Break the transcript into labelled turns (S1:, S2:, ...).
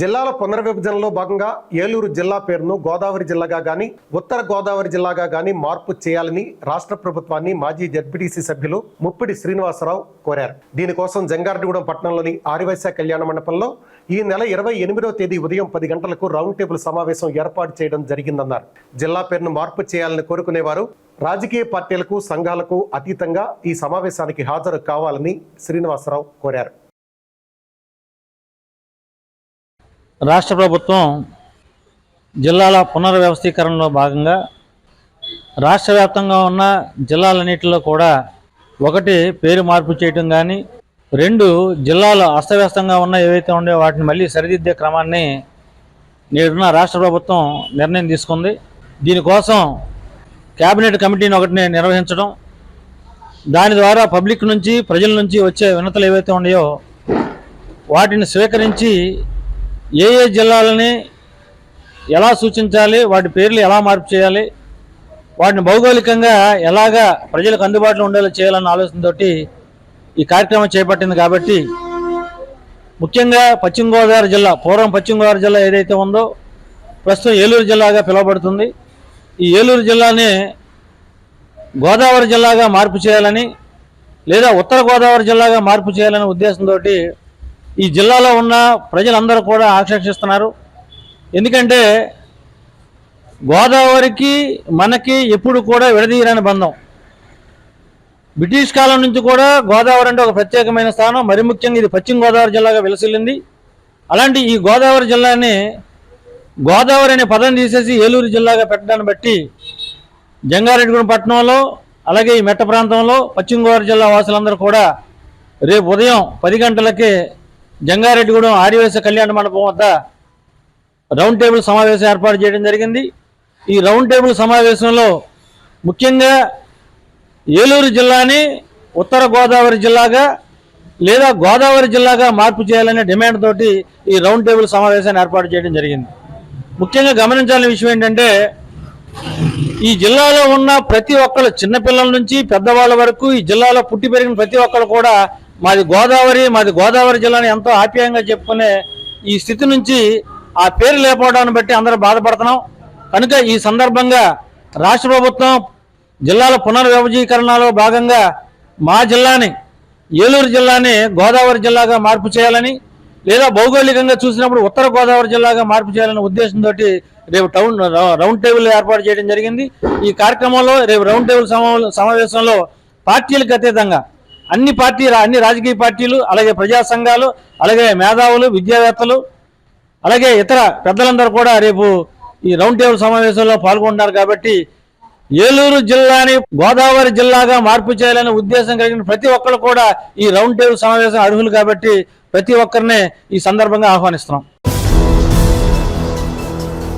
S1: జిల్లాల పునర్విభజనలో భాగంగా ఏలూరు జిల్లా పేరును గోదావరి జిల్లాగా గాని ఉత్తర గోదావరి జిల్లాగా గాని మార్పు చేయాలని రాష్ట్ర ప్రభుత్వాన్ని మాజీ జడ్పీటీసీ సభ్యులు ముప్పిడి శ్రీనివాసరావు కోరారు. దీనికోసం జంగారెడ్డిగూడెం పట్టణంలోని ఆరివైశ్య కళ్యాణ మండపంలో ఈ నెల ఇరవై ఎనిమిదవ తేదీ ఉదయం పది గంటలకు రౌండ్ టేబుల్ సమావేశం ఏర్పాటు చేయడం జరిగిందన్నారు. జిల్లా పేరును మార్పు చేయాలని కోరుకునేవారు రాజకీయ పార్టీలకు సంఘాలకు అతీతంగా ఈ సమావేశానికి హాజరు కావాలని శ్రీనివాసరావు కోరారు.
S2: రాష్ట్ర ప్రభుత్వం జిల్లాల పునర్వ్యవస్థీకరణలో భాగంగా రాష్ట్ర వ్యాప్తంగా ఉన్న జిల్లాలన్నింటిలో కూడా ఒకటి పేరు మార్పు చేయటం కానీ రెండు జిల్లాలు అస్తవ్యస్తంగా ఉన్న ఏవైతే ఉండే వాటిని మళ్ళీ సరిదిద్దే క్రమాన్ని నేడున్న రాష్ట్ర ప్రభుత్వం నిర్ణయం తీసుకుంది. దీనికోసం కేబినెట్ కమిటీని ఒకటిని నిర్వహించడం దాని ద్వారా పబ్లిక్ నుంచి ప్రజల నుంచి వచ్చే వినతులు ఏవైతే ఉన్నాయో వాటిని స్వీకరించి ఏ ఏ జిల్లాలని ఎలా సూచించాలి వాటి పేర్లు ఎలా మార్పు చేయాలి వాటిని భౌగోళికంగా ఎలాగా ప్రజలకు అందుబాటులో ఉండేలా చేయాలన్న ఆలోచనతోటి ఈ కార్యక్రమం చేపట్టింది కాబట్టి ముఖ్యంగా పశ్చిమ గోదావరి జిల్లా పూర్వం పశ్చిమ గోదావరి జిల్లా ఏదైతే ఉందో ప్రస్తుతం ఏలూరు జిల్లాగా పిలువబడుతుంది. ఈ ఏలూరు జిల్లాని గోదావరి జిల్లాగా మార్పు చేయాలని లేదా ఉత్తర గోదావరి జిల్లాగా మార్పు చేయాలనే ఉద్దేశంతో ఈ జిల్లాలో ఉన్న ప్రజలందరూ కూడా ఆకాంక్షిస్తున్నారు ఎందుకంటే గోదావరికి మనకి ఎప్పుడు కూడా విడదీయరాని బంధం. బ్రిటిష్ కాలం నుంచి కూడా గోదావరి అంటే ఒక ప్రత్యేకమైన స్థానం. మరి ముఖ్యంగా ఇది పశ్చిమ గోదావరి జిల్లాగా విలసిల్లింది. అలాంటి ఈ గోదావరి జిల్లాని గోదావరి అనే పదం తీసేసి ఏలూరు జిల్లాగా పెట్టడాన్ని బట్టి జంగారెడ్డిగూడెం పట్టణంలో అలాగే ఈ మెట్ట ప్రాంతంలో పశ్చిమ గోదావరి జిల్లా వాసులందరూ కూడా రేపు ఉదయం పది గంటలకే జంగారెడ్డిగూడెం ఆర్యవేశ కళ్యాణ మండపం వద్ద రౌండ్ టేబుల్ సమావేశం ఏర్పాటు చేయడం జరిగింది. ఈ రౌండ్ టేబుల్ సమావేశంలో ముఖ్యంగా ఏలూరు జిల్లాని ఉత్తర గోదావరి జిల్లాగా లేదా గోదావరి జిల్లాగా మార్పు చేయాలనే డిమాండ్ తోటి ఈ రౌండ్ టేబుల్ సమావేశాన్ని ఏర్పాటు చేయడం జరిగింది. ముఖ్యంగా గమనించాల్సిన విషయం ఏంటంటే ఈ జిల్లాలో ఉన్న ప్రతి ఒక్కరు చిన్నపిల్లల నుంచి పెద్దవాళ్ళ వరకు ఈ జిల్లాలో పుట్టి పెరిగిన ప్రతి ఒక్కరు కూడా మాది గోదావరి మాది గోదావరి జిల్లాని ఎంతో ఆప్యాయంగా చెప్పుకునే ఈ స్థితి నుంచి ఆ పేరు లేకపోవడాన్ని బట్టి అందరూ బాధపడుతున్నాం. కనుక ఈ సందర్భంగా రాష్ట్ర ప్రభుత్వం జిల్లాల పునర్విభజీకరణలో భాగంగా మా జిల్లాని ఏలూరు జిల్లాని గోదావరి జిల్లాగా మార్పు చేయాలని లేదా భౌగోళికంగా చూసినప్పుడు ఉత్తర గోదావరి జిల్లాగా మార్పు చేయాలనే ఉద్దేశంతో రేపు టౌన్ రౌండ్ టేబుల్ ఏర్పాటు చేయడం జరిగింది. ఈ కార్యక్రమంలో రేపు రౌండ్ టేబుల్ సమావేశంలో పార్టీలకు అతీతంగా అన్ని పార్టీ అన్ని రాజకీయ పార్టీలు అలాగే ప్రజా సంఘాలు అలాగే మేధావులు విద్యావేత్తలు అలాగే ఇతర పెద్దలందరూ కూడా రేపు ఈ రౌండ్ టేబుల్ సమావేశంలో పాల్గొంటున్నారు కాబట్టి ఏలూరు జిల్లాని గోదావరి జిల్లాగా మార్పు చేయాలనే ఉద్దేశం కలిగిన ప్రతి ఒక్కరు కూడా ఈ రౌండ్ టేబుల్ సమావేశం అర్హులు కాబట్టి ప్రతి ఒక్కరినే ఈ సందర్భంగా ఆహ్వానిస్తున్నాం.